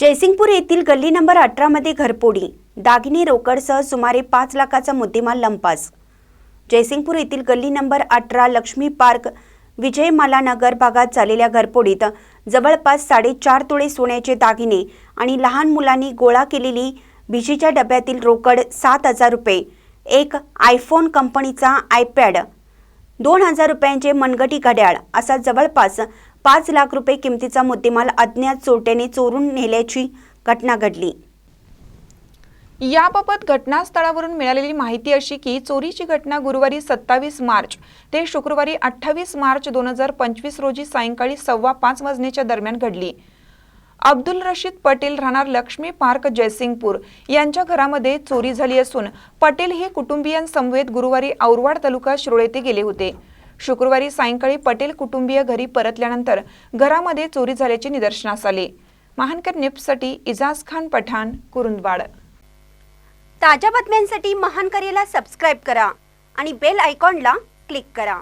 जयसिंगपूर येथील गल्ली नंबर अठरामध्ये घरपोडी. दागिने रोकडसह सुमारे पाच लाखाचा मुद्देमाल लंपास. जयसिंगपूर येथील गल्ली नंबर अठरा लक्ष्मी पार्क विजयमाला नगर भागात झालेल्या घरपोडीत जवळपास साडेचार तोळे सोन्याचे दागिने आणि लहान मुलांनी गोळा केलेली भिशीच्या डब्यातील रोकड सात हजार रुपये एक आयफोन कंपनीचा आयपॅड दोन हजार रुपयांचे मनगटी घड्याळ असा जवळपास पाच लाख रुपये किमतीचा मुद्देमाल अज्ञात चोरट्याने चोरून नेल्याची घटना घडली. याबाबत घटनास्थळावरून मिळालेली माहिती अशी की चोरीची घटना गुरुवारी सत्तावीस मार्च ते शुक्रवारी अठ्ठावीस मार्च दोन हजार पंचवीस रोजी सायंकाळी सव्वा पाच वाजण्याच्या दरम्यान घडली. अब्दुल रशीद पटेल राहणार लक्ष्मी पार्क जयसिंगपूर. यांच्या घरामध्ये चोरी झाली असून पटेल हे कुटुंबियांसमवेत गुरुवारी औरवाड तालुका शिरोळ येथे गेले होते. शुक्रवारी सायंकाळी पटेल कुटुंबीय घरी परतल्यानंतर घरामध्ये चोरी झाल्याचे निदर्शनास आले. महानकर निप्ससाठी इजाज खान पठाण कुरुंदवाड. ताज्या बातम्यांसाठी महान करेला सबस्क्राईब करा आणि बेल आयकॉनला क्लिक करा.